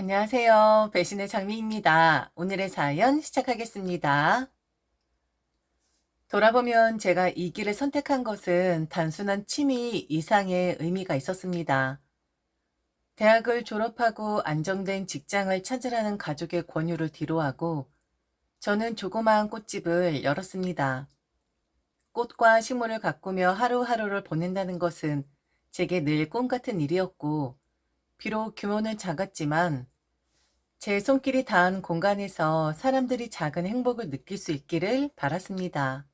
안녕하세요. 배신의 장미입니다. 오늘의 사연 시작하겠습니다. 돌아보면 제가 이 길을 선택한 것은 단순한 취미 이상의 의미가 있었습니다. 대학을 졸업하고 안정된 직장을 찾으라는 가족의 권유를 뒤로하고 저는 조그마한 꽃집을 열었습니다. 꽃과 식물을 가꾸며 하루하루를 보낸다는 것은 제게 늘 꿈 같은 일이었고 비록 규모는 작았지만 제 손길이 닿은 공간에서 사람들이 작은 행복을 느낄 수 있기를 바랐습니다.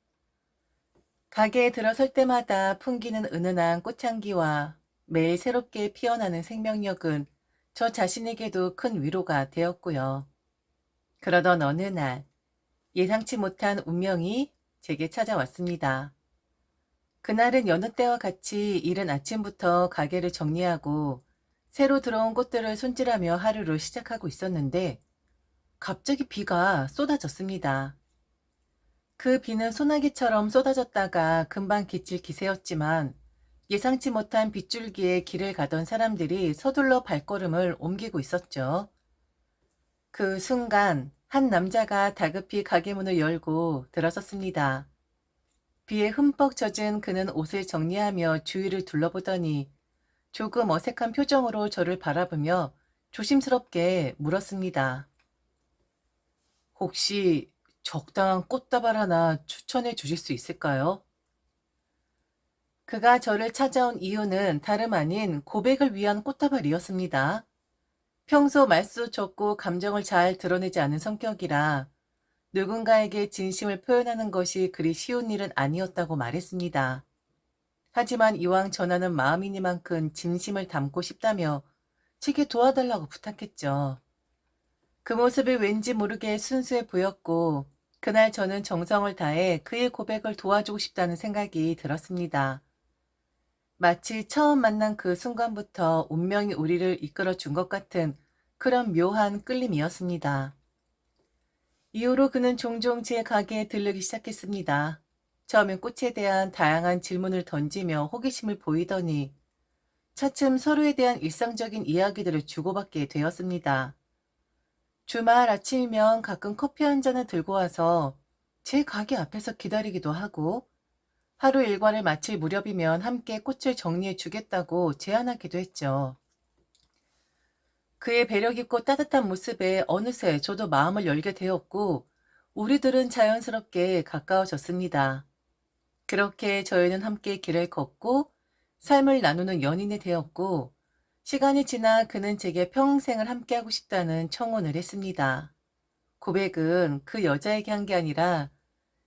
가게에 들어설 때마다 풍기는 은은한 꽃향기와 매일 새롭게 피어나는 생명력은 저 자신에게도 큰 위로가 되었고요. 그러던 어느 날 예상치 못한 운명이 제게 찾아왔습니다. 그날은 여느 때와 같이 이른 아침부터 가게를 정리하고 새로 들어온 꽃들을 손질하며 하루를 시작하고 있었는데 갑자기 비가 쏟아졌습니다. 그 비는 소나기처럼 쏟아졌다가 금방 그칠 기세였지만 예상치 못한 빗줄기에 길을 가던 사람들이 서둘러 발걸음을 옮기고 있었죠. 그 순간 한 남자가 다급히 가게 문을 열고 들어섰습니다. 비에 흠뻑 젖은 그는 옷을 정리하며 주위를 둘러보더니 조금 어색한 표정으로 저를 바라보며 조심스럽게 물었습니다. 혹시 적당한 꽃다발 하나 추천해 주실 수 있을까요? 그가 저를 찾아온 이유는 다름 아닌 고백을 위한 꽃다발이었습니다. 평소 말수 적고 감정을 잘 드러내지 않은 성격이라 누군가에게 진심을 표현하는 것이 그리 쉬운 일은 아니었다고 말했습니다. 하지만 이왕 전하는 마음이니만큼 진심을 담고 싶다며 제게 도와달라고 부탁했죠. 그 모습이 왠지 모르게 순수해 보였고 그날 저는 정성을 다해 그의 고백을 도와주고 싶다는 생각이 들었습니다. 마치 처음 만난 그 순간부터 운명이 우리를 이끌어 준 것 같은 그런 묘한 끌림이었습니다. 이후로 그는 종종 제 가게에 들르기 시작했습니다. 처음엔 꽃에 대한 다양한 질문을 던지며 호기심을 보이더니 차츰 서로에 대한 일상적인 이야기들을 주고받게 되었습니다. 주말 아침이면 가끔 커피 한 잔을 들고 와서 제 가게 앞에서 기다리기도 하고 하루 일과를 마칠 무렵이면 함께 꽃을 정리해 주겠다고 제안하기도 했죠. 그의 배려 깊고 따뜻한 모습에 어느새 저도 마음을 열게 되었고 우리들은 자연스럽게 가까워졌습니다. 그렇게 저희는 함께 길을 걷고 삶을 나누는 연인이 되었고 시간이 지나 그는 제게 평생을 함께하고 싶다는 청혼을 했습니다. 고백은 그 여자에게 한 게 아니라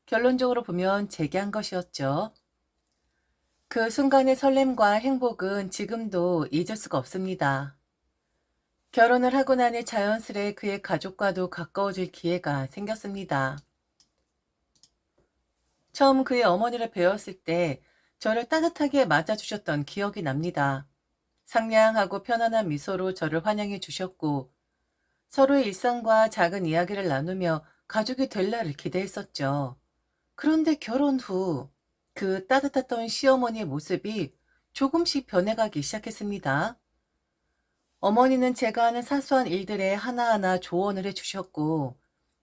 결론적으로 보면 제게 한 것이었죠. 그 순간의 설렘과 행복은 지금도 잊을 수가 없습니다. 결혼을 하고 나니 자연스레 그의 가족과도 가까워질 기회가 생겼습니다. 처음 그의 어머니를 배웠을 때 저를 따뜻하게 맞아주셨던 기억이 납니다. 상냥하고 편안한 미소로 저를 환영해 주셨고 서로의 일상과 작은 이야기를 나누며 가족이 될 날을 기대했었죠. 그런데 결혼 후 그 따뜻했던 시어머니의 모습이 조금씩 변해가기 시작했습니다. 어머니는 제가 하는 사소한 일들에 하나하나 조언을 해주셨고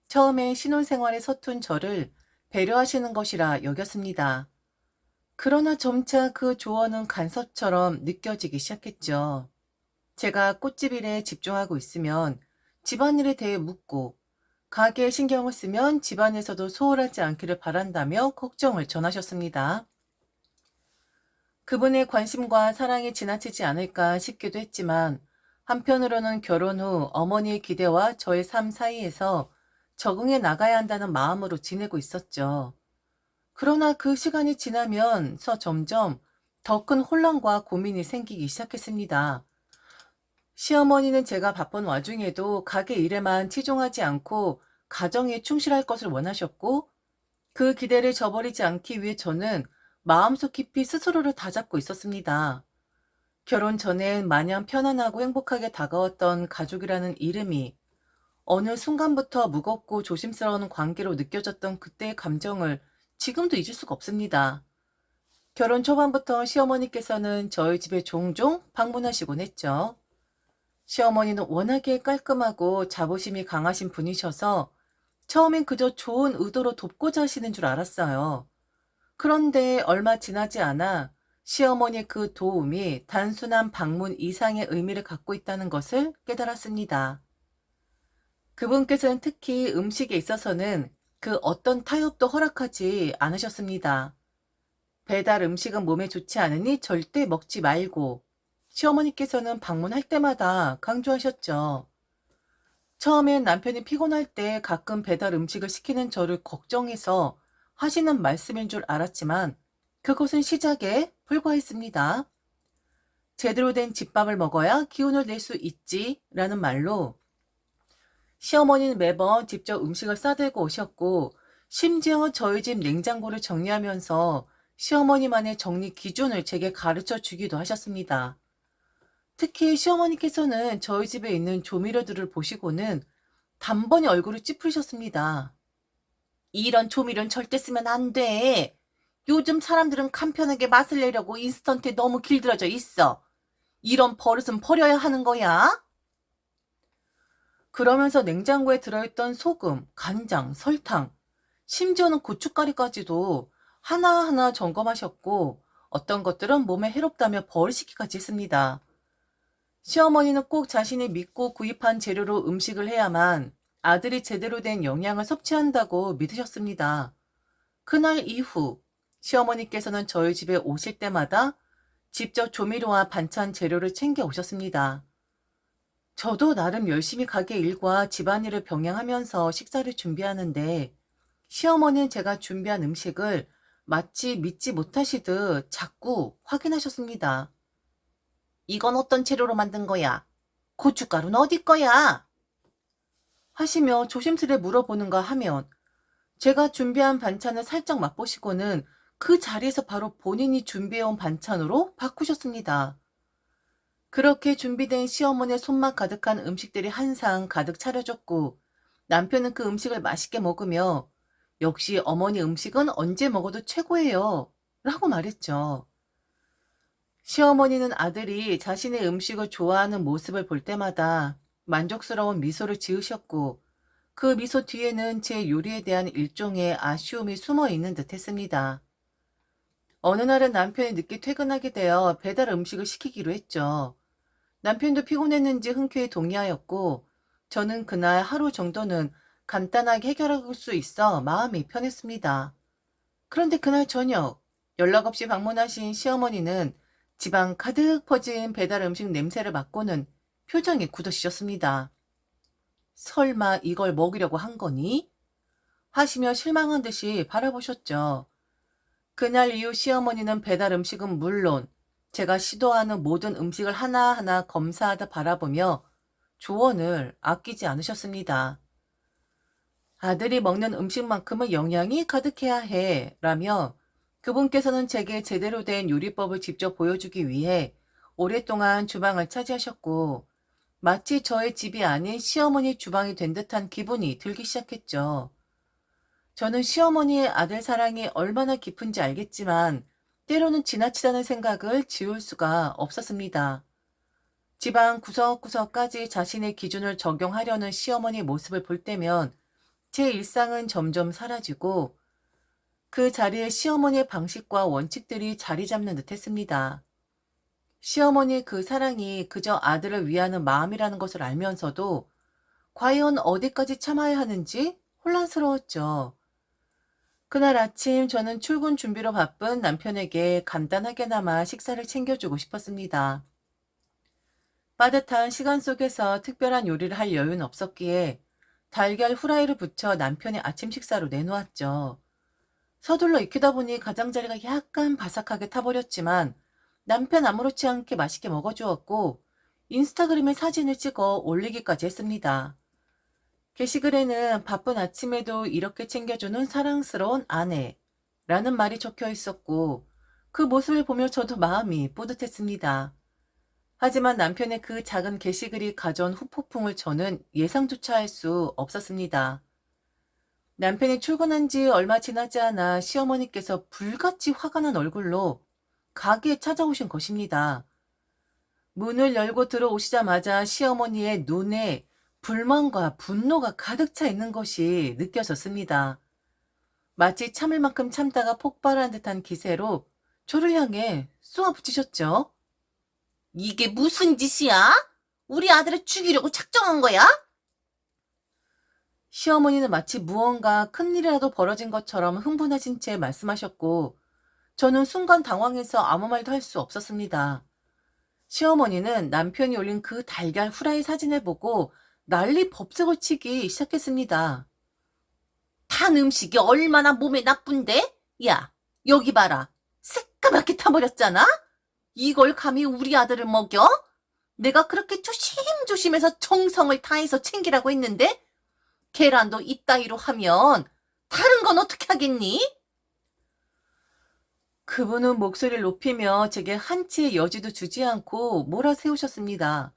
처음엔 신혼생활에 서툰 저를 배려하시는 것이라 여겼습니다. 그러나 점차 그 조언은 간섭처럼 느껴지기 시작했죠. 제가 꽃집 일에 집중하고 있으면 집안일에 대해 묻고 가게에 신경을 쓰면 집안에서도 소홀하지 않기를 바란다며 걱정을 전하셨습니다. 그분의 관심과 사랑이 지나치지 않을까 싶기도 했지만 한편으로는 결혼 후 어머니의 기대와 저의 삶 사이에서 적응해 나가야 한다는 마음으로 지내고 있었죠. 그러나 그 시간이 지나면서 점점 더 큰 혼란과 고민이 생기기 시작했습니다. 시어머니는 제가 바쁜 와중에도 가게 일에만 치중하지 않고 가정에 충실할 것을 원하셨고 그 기대를 저버리지 않기 위해 저는 마음속 깊이 스스로를 다잡고 있었습니다. 결혼 전엔 마냥 편안하고 행복하게 다가왔던 가족이라는 이름이 어느 순간부터 무겁고 조심스러운 관계로 느껴졌던 그때의 감정을 지금도 잊을 수가 없습니다. 결혼 초반부터 시어머니께서는 저희 집에 종종 방문하시곤 했죠. 시어머니는 워낙에 깔끔하고 자부심이 강하신 분이셔서 처음엔 그저 좋은 의도로 돕고자 하시는 줄 알았어요. 그런데 얼마 지나지 않아 시어머니의 그 도움이 단순한 방문 이상의 의미를 갖고 있다는 것을 깨달았습니다. 그분께서는 특히 음식에 있어서는 그 어떤 타협도 허락하지 않으셨습니다. 배달 음식은 몸에 좋지 않으니 절대 먹지 말고 시어머니께서는 방문할 때마다 강조하셨죠. 처음엔 남편이 피곤할 때 가끔 배달 음식을 시키는 저를 걱정해서 하시는 말씀인 줄 알았지만 그것은 시작에 불과했습니다. 제대로 된 집밥을 먹어야 기운을 낼 수 있지 라는 말로 시어머니는 매번 직접 음식을 싸들고 오셨고 심지어 저희 집 냉장고를 정리하면서 시어머니만의 정리 기준을 제게 가르쳐 주기도 하셨습니다. 특히 시어머니께서는 저희 집에 있는 조미료들을 보시고는 단번에 얼굴을 찌푸리셨습니다. 이런 조미료는 절대 쓰면 안 돼. 요즘 사람들은 간편하게 맛을 내려고 인스턴트에 너무 길들여져 있어. 이런 버릇은 버려야 하는 거야. 그러면서 냉장고에 들어있던 소금, 간장, 설탕, 심지어는 고춧가루까지도 하나하나 점검하셨고 어떤 것들은 몸에 해롭다며 버리시기까지 했습니다. 시어머니는 꼭 자신이 믿고 구입한 재료로 음식을 해야만 아들이 제대로 된 영양을 섭취한다고 믿으셨습니다. 그날 이후 시어머니께서는 저희 집에 오실 때마다 직접 조미료와 반찬 재료를 챙겨 오셨습니다. 저도 나름 열심히 가게 일과 집안일을 병행하면서 식사를 준비하는데 시어머니는 제가 준비한 음식을 마치 믿지 못하시듯 자꾸 확인하셨습니다. 이건 어떤 재료로 만든 거야? 고춧가루는 어디 거야? 하시며 조심스레 물어보는가 하면 제가 준비한 반찬을 살짝 맛보시고는 그 자리에서 바로 본인이 준비해온 반찬으로 바꾸셨습니다. 그렇게 준비된 시어머니의 손맛 가득한 음식들이 한 상 가득 차려졌고 남편은 그 음식을 맛있게 먹으며 역시 어머니 음식은 언제 먹어도 최고예요. 라고 말했죠. 시어머니는 아들이 자신의 음식을 좋아하는 모습을 볼 때마다 만족스러운 미소를 지으셨고 그 미소 뒤에는 제 요리에 대한 일종의 아쉬움이 숨어 있는 듯 했습니다. 어느 날은 남편이 늦게 퇴근하게 되어 배달 음식을 시키기로 했죠. 남편도 피곤했는지 흔쾌히 동의하였고 저는 그날 하루 정도는 간단하게 해결할 수 있어 마음이 편했습니다. 그런데 그날 저녁 연락 없이 방문하신 시어머니는 집안 가득 퍼진 배달 음식 냄새를 맡고는 표정이 굳어지셨습니다. 설마 이걸 먹으려고 한 거니? 하시며 실망한 듯이 바라보셨죠. 그날 이후 시어머니는 배달 음식은 물론 제가 시도하는 모든 음식을 하나하나 검사하다 바라보며 조언을 아끼지 않으셨습니다. 아들이 먹는 음식만큼은 영양이 가득해야 해 라며 그분께서는 제게 제대로 된 요리법을 직접 보여주기 위해 오랫동안 주방을 차지하셨고 마치 저의 집이 아닌 시어머니 주방이 된 듯한 기분이 들기 시작했죠. 저는 시어머니의 아들 사랑이 얼마나 깊은지 알겠지만 때로는 지나치다는 생각을 지울 수가 없었습니다. 집안 구석구석까지 자신의 기준을 적용하려는 시어머니 모습을 볼 때면 제 일상은 점점 사라지고 그 자리에 시어머니의 방식과 원칙들이 자리 잡는 듯 했습니다. 시어머니의 그 사랑이 그저 아들을 위하는 마음이라는 것을 알면서도 과연 어디까지 참아야 하는지 혼란스러웠죠. 그날 아침 저는 출근 준비로 바쁜 남편에게 간단하게나마 식사를 챙겨주고 싶었습니다. 빠듯한 시간 속에서 특별한 요리를 할 여유는 없었기에 달걀 후라이를 붙여 남편의 아침 식사로 내놓았죠. 서둘러 익히다 보니 가장자리가 약간 바삭하게 타버렸지만 남편 아무렇지 않게 맛있게 먹어주었고 인스타그램에 사진을 찍어 올리기까지 했습니다. 게시글에는 바쁜 아침에도 이렇게 챙겨주는 사랑스러운 아내 라는 말이 적혀 있었고 그 모습을 보며 저도 마음이 뿌듯했습니다. 하지만 남편의 그 작은 게시글이 가져온 후폭풍을 저는 예상조차 할 수 없었습니다. 남편이 출근한 지 얼마 지나지 않아 시어머니께서 불같이 화가 난 얼굴로 가게에 찾아오신 것입니다. 문을 열고 들어오시자마자 시어머니의 눈에 불만과 분노가 가득 차 있는 것이 느껴졌습니다. 마치 참을 만큼 참다가 폭발한 듯한 기세로 저를 향해 쏘아붙이셨죠. 이게 무슨 짓이야? 우리 아들을 죽이려고 작정한 거야? 시어머니는 마치 무언가 큰일이라도 벌어진 것처럼 흥분하신 채 말씀하셨고, 저는 순간 당황해서 아무 말도 할 수 없었습니다. 시어머니는 남편이 올린 그 달걀 후라이 사진을 보고 난리 법석을 치기 시작했습니다. 탄 음식이 얼마나 몸에 나쁜데? 야, 여기 봐라. 새까맣게 타버렸잖아? 이걸 감히 우리 아들을 먹여? 내가 그렇게 조심조심해서 정성을 다해서 챙기라고 했는데? 계란도 이따위로 하면 다른 건 어떻게 하겠니? 그분은 목소리를 높이며 제게 한치의 여지도 주지 않고 몰아세우셨습니다.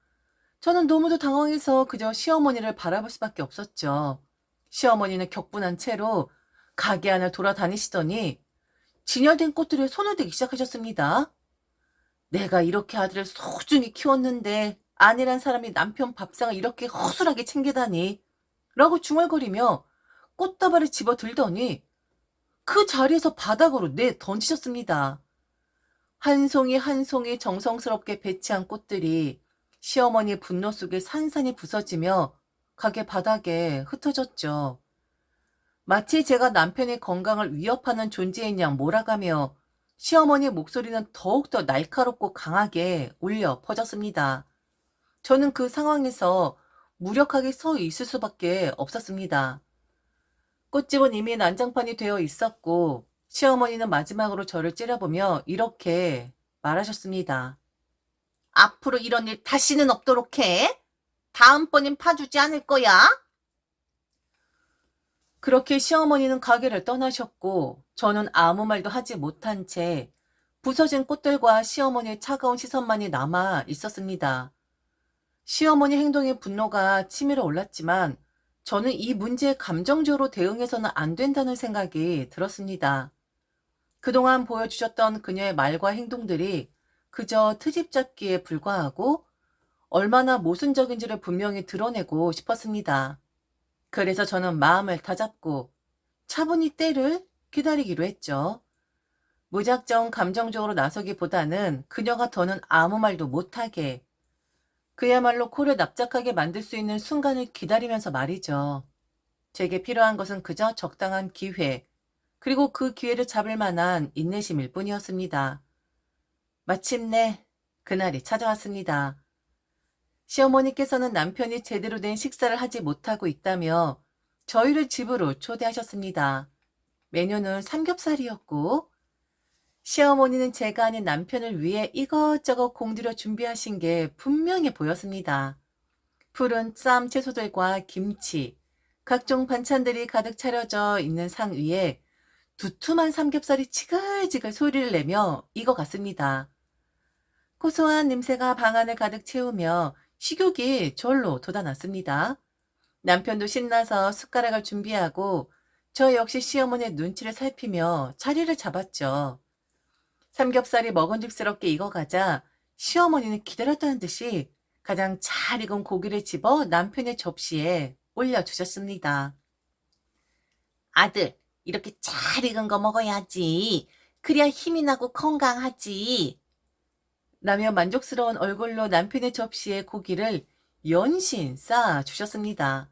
저는 너무도 당황해서 그저 시어머니를 바라볼 수밖에 없었죠. 시어머니는 격분한 채로 가게 안을 돌아다니시더니 진열된 꽃들에 손을 대기 시작하셨습니다. 내가 이렇게 아들을 소중히 키웠는데 아내란 사람이 남편 밥상을 이렇게 허술하게 챙기다니 라고 중얼거리며 꽃다발을 집어 들더니 그 자리에서 바닥으로 내 던지셨습니다. 한 송이 한 송이 정성스럽게 배치한 꽃들이 시어머니의 분노 속에 산산이 부서지며 가게 바닥에 흩어졌죠. 마치 제가 남편의 건강을 위협하는 존재인 양 몰아가며 시어머니의 목소리는 더욱더 날카롭고 강하게 울려 퍼졌습니다. 저는 그 상황에서 무력하게 서 있을 수밖에 없었습니다. 꽃집은 이미 난장판이 되어 있었고 시어머니는 마지막으로 저를 째려보며 이렇게 말하셨습니다. 앞으로 이런 일 다시는 없도록 해. 다음번엔 파주지 않을 거야. 그렇게 시어머니는 가게를 떠나셨고 저는 아무 말도 하지 못한 채 부서진 꽃들과 시어머니의 차가운 시선만이 남아 있었습니다. 시어머니 행동에 분노가 치밀어 올랐지만 저는 이 문제에 감정적으로 대응해서는 안 된다는 생각이 들었습니다. 그동안 보여주셨던 그녀의 말과 행동들이 그저 트집 잡기에 불과하고 얼마나 모순적인지를 분명히 드러내고 싶었습니다. 그래서 저는 마음을 다잡고 차분히 때를 기다리기로 했죠. 무작정 감정적으로 나서기보다는 그녀가 더는 아무 말도 못하게 그야말로 코를 납작하게 만들 수 있는 순간을 기다리면서 말이죠. 제게 필요한 것은 그저 적당한 기회, 그리고 그 기회를 잡을 만한 인내심일 뿐이었습니다. 마침내 그날이 찾아왔습니다. 시어머니께서는 남편이 제대로 된 식사를 하지 못하고 있다며 저희를 집으로 초대하셨습니다. 메뉴는 삼겹살이었고, 시어머니는 제가 아닌 남편을 위해 이것저것 공들여 준비하신 게 분명해 보였습니다. 푸른 쌈 채소들과 김치, 각종 반찬들이 가득 차려져 있는 상 위에 두툼한 삼겹살이 지글지글 소리를 내며 익어갔습니다. 고소한 냄새가 방 안을 가득 채우며 식욕이 절로 돋아났습니다. 남편도 신나서 숟가락을 준비하고 저 역시 시어머니의 눈치를 살피며 자리를 잡았죠. 삼겹살이 먹은직스럽게 익어가자 시어머니는 기다렸다는 듯이 가장 잘 익은 고기를 집어 남편의 접시에 올려주셨습니다. 아들, 이렇게 잘 익은 거 먹어야지. 그래야 힘이 나고 건강하지. 라며 만족스러운 얼굴로 남편의 접시에 고기를 연신 쌓아 주셨습니다.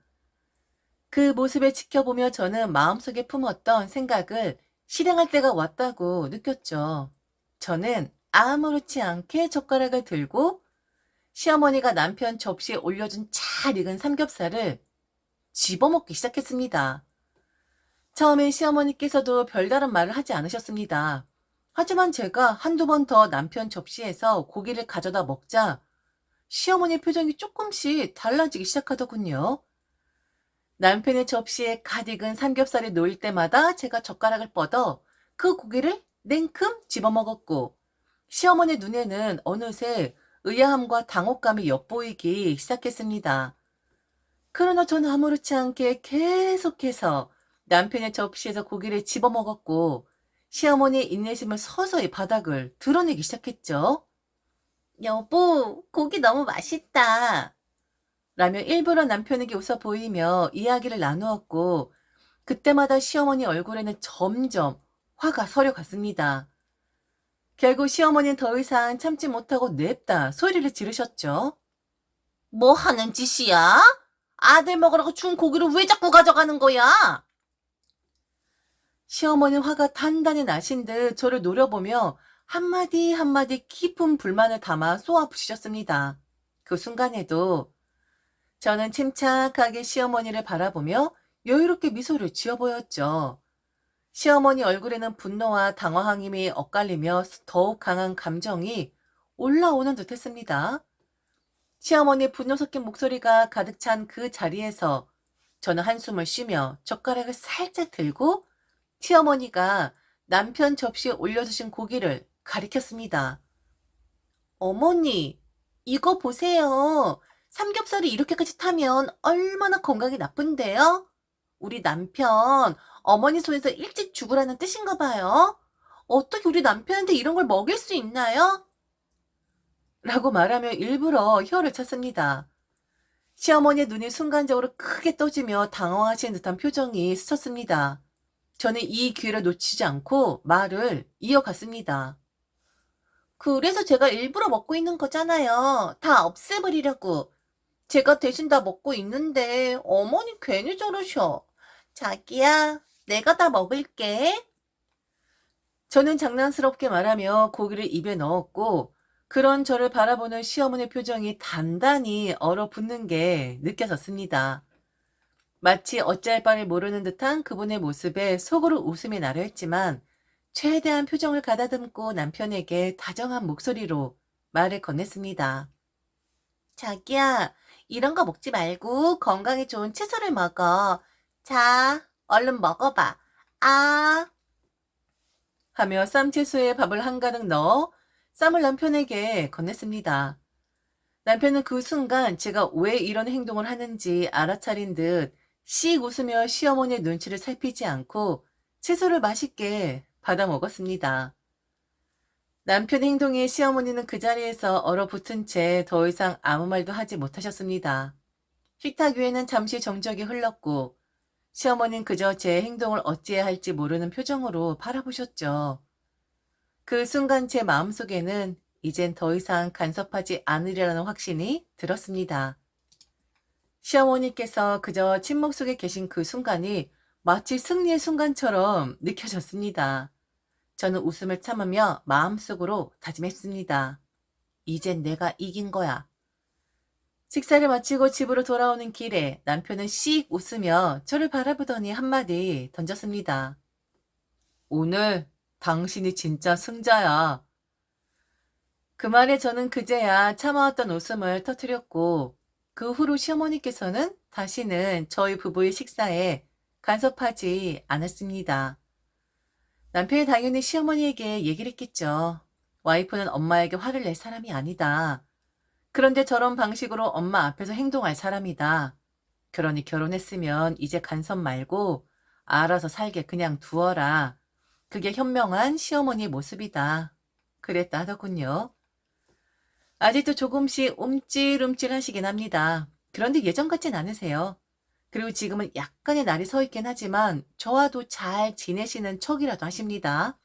그 모습을 지켜보며 저는 마음속에 품었던 생각을 실행할 때가 왔다고 느꼈죠. 저는 아무렇지 않게 젓가락을 들고 시어머니가 남편 접시에 올려준 잘 익은 삼겹살을 집어먹기 시작했습니다. 처음엔 시어머니께서도 별다른 말을 하지 않으셨습니다. 하지만 제가 한두 번 더 남편 접시에서 고기를 가져다 먹자 시어머니 표정이 조금씩 달라지기 시작하더군요. 남편의 접시에 갓 익은 삼겹살이 놓일 때마다 제가 젓가락을 뻗어 그 고기를 냉큼 집어먹었고 시어머니 눈에는 어느새 의아함과 당혹감이 엿보이기 시작했습니다. 그러나 저는 아무렇지 않게 계속해서 남편의 접시에서 고기를 집어먹었고 시어머니의 인내심을 서서히 바닥을 드러내기 시작했죠. 여보, 고기 너무 맛있다. 라며 일부러 남편에게 웃어 보이며 이야기를 나누었고, 그때마다 시어머니 얼굴에는 점점 화가 서려갔습니다. 결국 시어머니는 더 이상 참지 못하고 냅다 소리를 지르셨죠. 뭐 하는 짓이야? 아들 먹으라고 준 고기를 왜 자꾸 가져가는 거야? 시어머니 화가 단단히 나신 듯 저를 노려보며 한마디 한마디 깊은 불만을 담아 쏘아부시셨습니다. 그 순간에도 저는 침착하게 시어머니를 바라보며 여유롭게 미소를 지어 보였죠. 시어머니 얼굴에는 분노와 당황함이 엇갈리며 더욱 강한 감정이 올라오는 듯 했습니다. 시어머니의 분노 섞인 목소리가 가득 찬 그 자리에서 저는 한숨을 쉬며 젓가락을 살짝 들고 시어머니가 남편 접시에 올려주신 고기를 가리켰습니다. 어머니, 이거 보세요. 삼겹살이 이렇게까지 타면 얼마나 건강에 나쁜데요? 우리 남편, 어머니 손에서 일찍 죽으라는 뜻인가 봐요. 어떻게 우리 남편한테 이런 걸 먹일 수 있나요? 라고 말하며 일부러 혀를 찼습니다. 시어머니의 눈이 순간적으로 크게 떠지며 당황하신 듯한 표정이 스쳤습니다. 저는 이 기회를 놓치지 않고 말을 이어갔습니다. 그래서 제가 일부러 먹고 있는 거잖아요. 다 없애버리려고. 제가 대신 다 먹고 있는데 어머니 괜히 저러셔. 자기야, 내가 다 먹을게. 저는 장난스럽게 말하며 고기를 입에 넣었고 그런 저를 바라보는 시어머니 표정이 단단히 얼어붙는 게 느껴졌습니다. 마치 어찌할 바를 모르는 듯한 그분의 모습에 속으로 웃음이 나려 했지만 최대한 표정을 가다듬고 남편에게 다정한 목소리로 말을 건넸습니다. 자기야, 이런 거 먹지 말고 건강에 좋은 채소를 먹어. 자, 얼른 먹어봐. 아. 하며 쌈채소에 밥을 한가득 넣어 쌈을 남편에게 건넸습니다. 남편은 그 순간 제가 왜 이런 행동을 하는지 알아차린 듯 씩 웃으며 시어머니의 눈치를 살피지 않고 채소를 맛있게 받아 먹었습니다. 남편 행동에 시어머니는 그 자리에서 얼어붙은 채 더 이상 아무 말도 하지 못하셨습니다. 식탁 위에는 잠시 정적이 흘렀고 시어머니는 그저 제 행동을 어찌해야 할지 모르는 표정으로 바라보셨죠. 그 순간 제 마음속에는 이젠 더 이상 간섭하지 않으리라는 확신이 들었습니다. 시어머니께서 그저 침묵 속에 계신 그 순간이 마치 승리의 순간처럼 느껴졌습니다. 저는 웃음을 참으며 마음속으로 다짐했습니다. 이젠 내가 이긴 거야. 식사를 마치고 집으로 돌아오는 길에 남편은 씩 웃으며 저를 바라보더니 한마디 던졌습니다. 오늘 당신이 진짜 승자야. 그 말에 저는 그제야 참아왔던 웃음을 터뜨렸고 그 후로 시어머니께서는 다시는 저희 부부의 식사에 간섭하지 않았습니다. 남편이 당연히 시어머니에게 얘기를 했겠죠. 와이프는 엄마에게 화를 낼 사람이 아니다. 그런데 저런 방식으로 엄마 앞에서 행동할 사람이다. 그러니 결혼했으면 이제 간섭 말고 알아서 살게 그냥 두어라. 그게 현명한 시어머니의 모습이다. 그랬다 하더군요. 아직도 조금씩 움찔움찔 하시긴 합니다. 그런데 예전 같진 않으세요. 그리고 지금은 약간의 날이 서 있긴 하지만 저와도 잘 지내시는 척이라도 하십니다.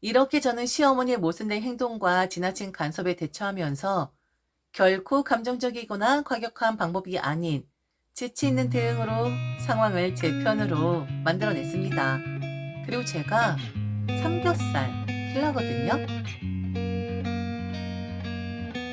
이렇게 저는 시어머니의 모순된 행동과 지나친 간섭에 대처하면서 결코 감정적이거나 과격한 방법이 아닌 재치 있는 대응으로 상황을 제 편으로 만들어냈습니다. 그리고 제가 삼겹살 필라거든요.